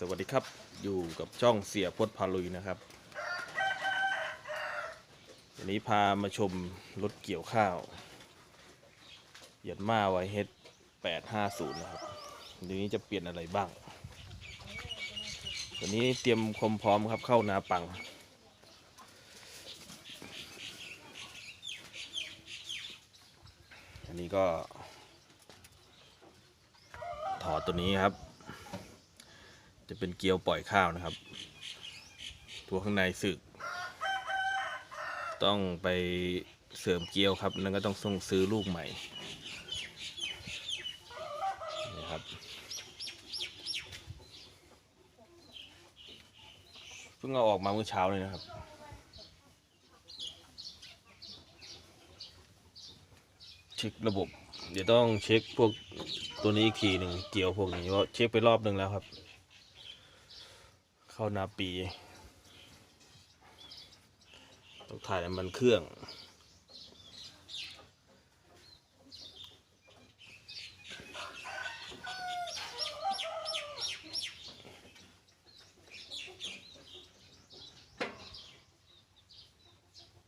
สวัสดีครับอยู่กับช่องเสียพดพาลุยนะครับวันนี้พามาชมรถเกี่ยวข้าวยันมาไวเฮด850นะครับเดี๋ยวนี้จะเปลี่ยนอะไรบ้างวันนี้เตรียมความพร้อมครับเข้านาปัง อันนี้ก็ ถอดตัวนี้ครับ จะเป็นเกลียวปล่อยข้าวนะครับ ตัวข้างในสึก ต้องไปเสริมเกลียวครับแล้วก็ต้องส่งซื้อลูกใหม่นี่ครับเพิ่งเอาออกมาเมื่อเช้าเลยนะครับเช็คระบบ เดี๋ยวต้องเช็คพวกตัวนี้อีกทีหนึ่งเกี่ยวพวกนี้เพราะเช็คไปรอบหนึ่งแล้วครับ เข้านาปีต้องถ่ายน้ำมันเครื่อง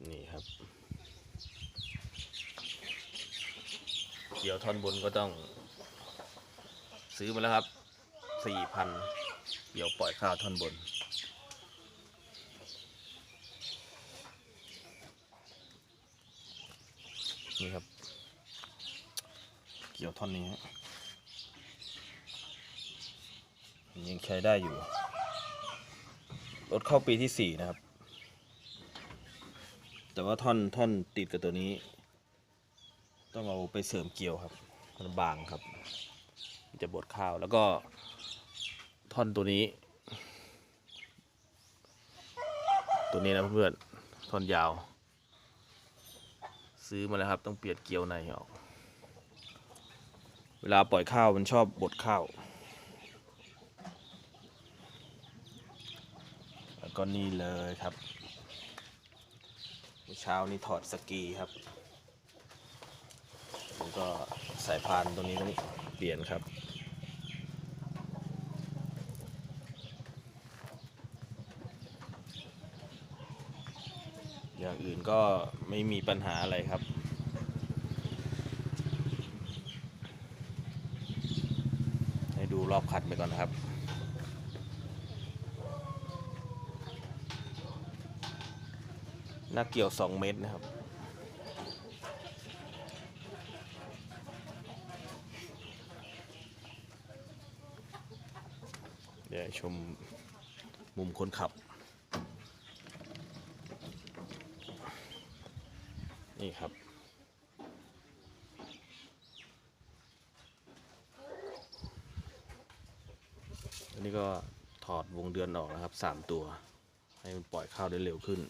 นี่ครับ เกี่ยวท่อนบนก็ต้อง ซื้อมาแล้วครับสี่พัน กี่ยวปล่อยข้าวท่อนบน นี่ครับ เกี่ยวท่อนนี้ฮะยังใช้ได้อยู่ รถเข้าปีที่สี่นะครับ แต่ว่าท่อนท่อนติดกับตัวนี้ ต้องเอาไปเสริมเกลียวครับ มันบางครับมันจะบดข้าวแล้วก็ ท่อนตัวนี้ ตัวนี้นะเพื่อนท่อนยาว ซื้อมาแล้วครับ ต้องเปลี่ยนเกลียวในออก เวลาปล่อยข้าวมันชอบบดข้าวแล้วก็นี่เลยครับเมื่อเช้านี้ถอดสกีครับแล้วก็สายพานตัวนี้ต้องเปลี่ยนครับ อย่างอื่นก็ไม่มีปัญหาอะไรครับ ให้ดูรอบคัดไปก่อนครับหน้าเกี่ยว 2 เมตรนะครับเดี๋ยวชมมุมคนขับ นี่ครับ อั นนี้ก็ถอดวงเดือนออกนะครับ3ตัว ให้มันปล่อยข้าวได้เร็วขึ้น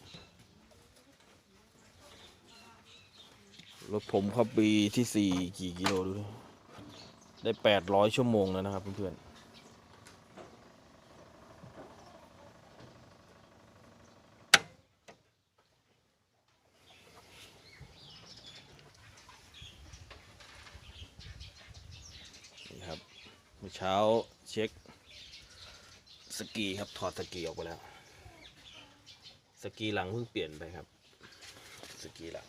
รถผมเข้าปีที่4กี่กิโลดูดิได้800ชั่วโมงแล้วนะครับเพื่อนๆนี่ครับเมื่อเช้าเช็ค กีครับถอดสกีออกไปแล้ว สกีหลังเพิ่งเปลี่ยนไปครับ สกีหลัง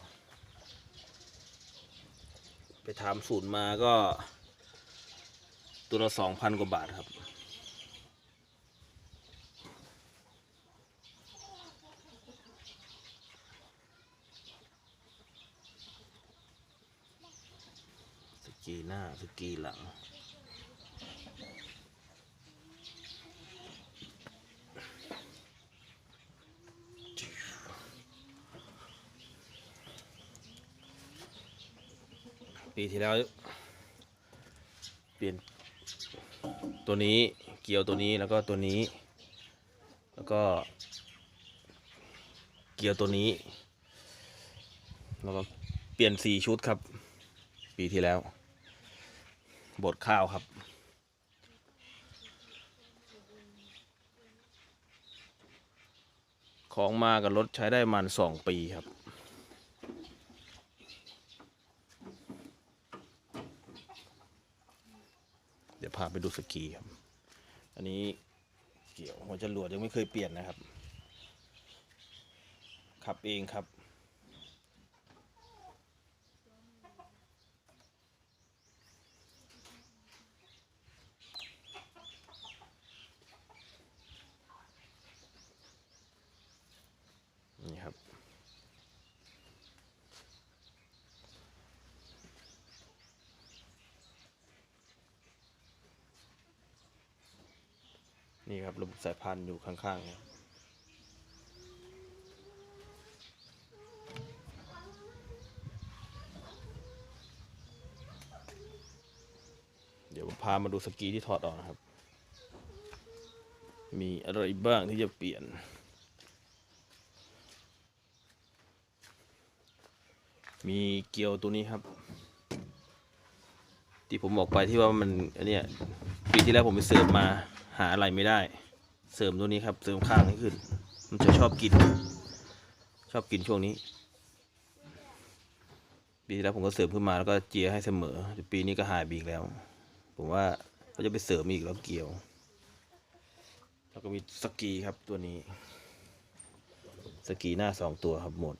ไปทำศูนย์มาก็ ตัวละสองพันกว่าบาทครับ สกีหน้าสกีหลัง ปีที่แล้ว เปลี่ยนตัวนี้เกียวตัวนี้แล้วก็ตัวนี้ แล้วก็ เกียวตัวนี้ แล้วก็เปลี่ยนสี่ชุดครับ ปีที่แล้ว บดข้าวครับของมากับรถใช้ได้มันสองปีครับ เดี๋ยวพาไปดูสกีครับ อันนี้เกี่ยวหัวจรวดยังไม่เคยเปลี่ยนนะครับ ขับเองครับ นี่ครับระบบสายพันธุ์อยู่ข้างๆเนี่ยเดี๋ยวผมพามาดูสกีที่ถอดออกนะครับ มีอะไรบ้างที่จะเปลี่ยน มีเกลียวตัวนี้ครับ ที่ผมบอกไปที่ว่ามันอันเนี้ย ปีที่แล้วผมไปเสริมมาหาอะไรไม่ได้ เสริมตัวนี้ครับ เสริมข้างให้ขึ้น มันจะชอบกิน ชอบกินช่วงนี้ ปีที่แล้วผมก็เสริมขึ้นมาแล้วก็เจียให้เสมอแต่ปีนี้ก็หายไปอีกแล้ว ผมว่าก็จะไปเสริมอีกแล้วเกี่ยว แล้วก็มีสกีครับตัวนี้ สกีหน้าสองตัวครับหมด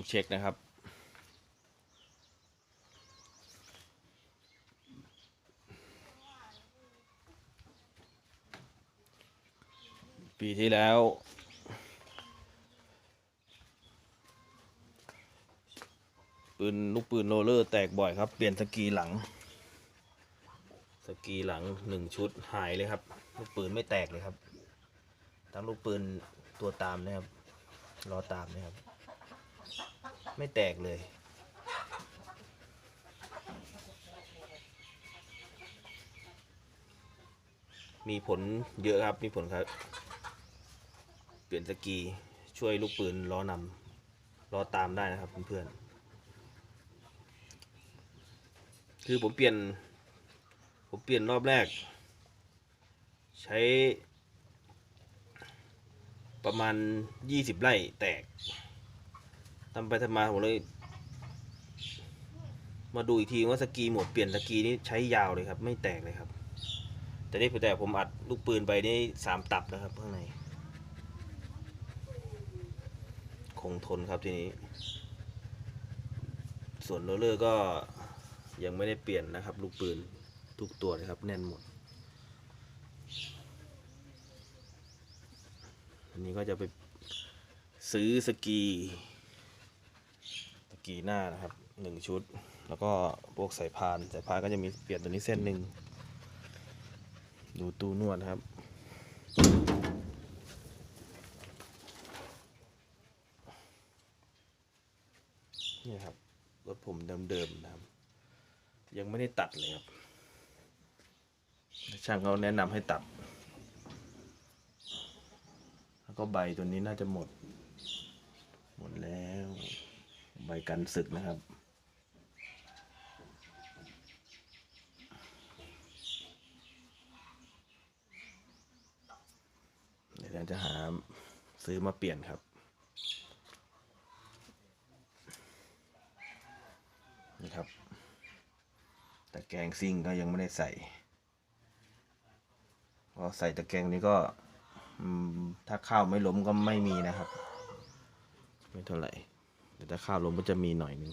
ต้องเช็คนะครับ ปีที่แล้ว ปืนลูกปืนโรลเลอร์แตกบ่อยครับ เปลี่ยนสกีหลัง สกีหลังหนึ่งชุดหายเลยครับ ลูกปืนไม่แตกเลยครับ ทั้งลูกปืนตัวตามนะครับล้อตามนะครับ ไม่แตกเลย มีผลเยอะครับ มีผลครับ เปลี่ยนสกีช่วยลูกปืนล้อนำล้อตามได้นะครับเพื่อนๆคือผมเปลี่ยน ผมเปลี่ยนรอบแรก ใช้ประมาณยี่สิบไร่แตก ทำไปทำมาผมเลย มาดูอีกทีว่าสกีหมดเปลี่ยนสกีนี่ใช้ยาวเลยครับ ไม่แตกเลยครับ แต่นี่แต่ผมอัดลูกปืนไปนี่สามตับนะครับข้างใน คงทนครับทีนี้ ส่วนโรลเลอร์ก็ยังไม่ได้เปลี่ยนนะครับ ลูกปืนทุกตัวเลยครับ แน่นหมดอันนี้ก็จะไปซื้อสกี กีหน้านะครับหนึ่งชุด แล้วก็พวกสายพานสายพานก็จะมีเปลี่ยนตัวนี้เส้นหนึ่งดูตู้นวดนะครับนี่ครับรถผมเดิมๆนะครับ ยังไม่ได้ตัดเลยครับ ช่างเขาแนะนำให้ตัด แล้วก็ใบตัวนี้น่าจะหมด หมดแล้ว บกันศึกนะครับ เดี๋ยวจะหาซื้อมาเปลี่ยนครับนี่ครับตะแกรงซิ่งก็ยังไม่ได้ใส่พราะใส่ตะแกรงนี้ก็ถ้าข้าวไม่ล้มก็ไม่มีนะครับ ไม่เท่าไหร่ แต่ถ้าข้าวลมก็จะมีหน่อยนึง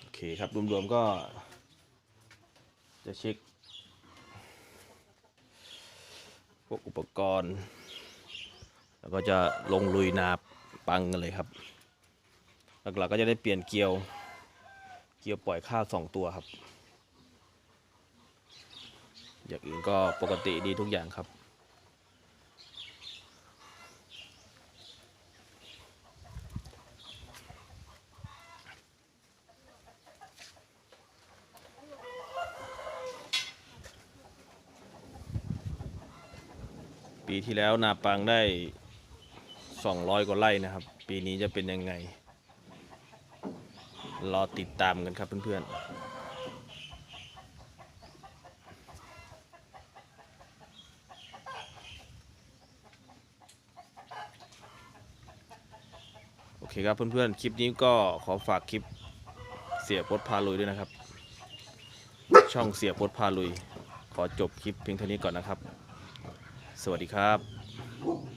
โอเคครับรวมๆก็ จะเช็ค พวกอุปกรณ์ แล้วก็จะลงลุยนาปังกันเลยครับหลักๆก็จะได้เปลี่ยนเกียว เกียวปล่อยข้าวสองตัวครับ อย่างอื่นก็ปกติดีทุกอย่างครับปีที่แล้วนาปังได้ 200 กว่าไร่นะครับ ปีนี้จะเป็นยังไง รอติดตามกันครับเพื่อนๆ โอเค ครับเพื่อนๆ คลิปนี้ก็ขอฝากคลิปเสียพดพาลุยด้วยนะครับ ช่องเสียพดพาลุย ขอจบคลิปเพียงเท่านี้ก่อนนะครับ สวัสดีครับ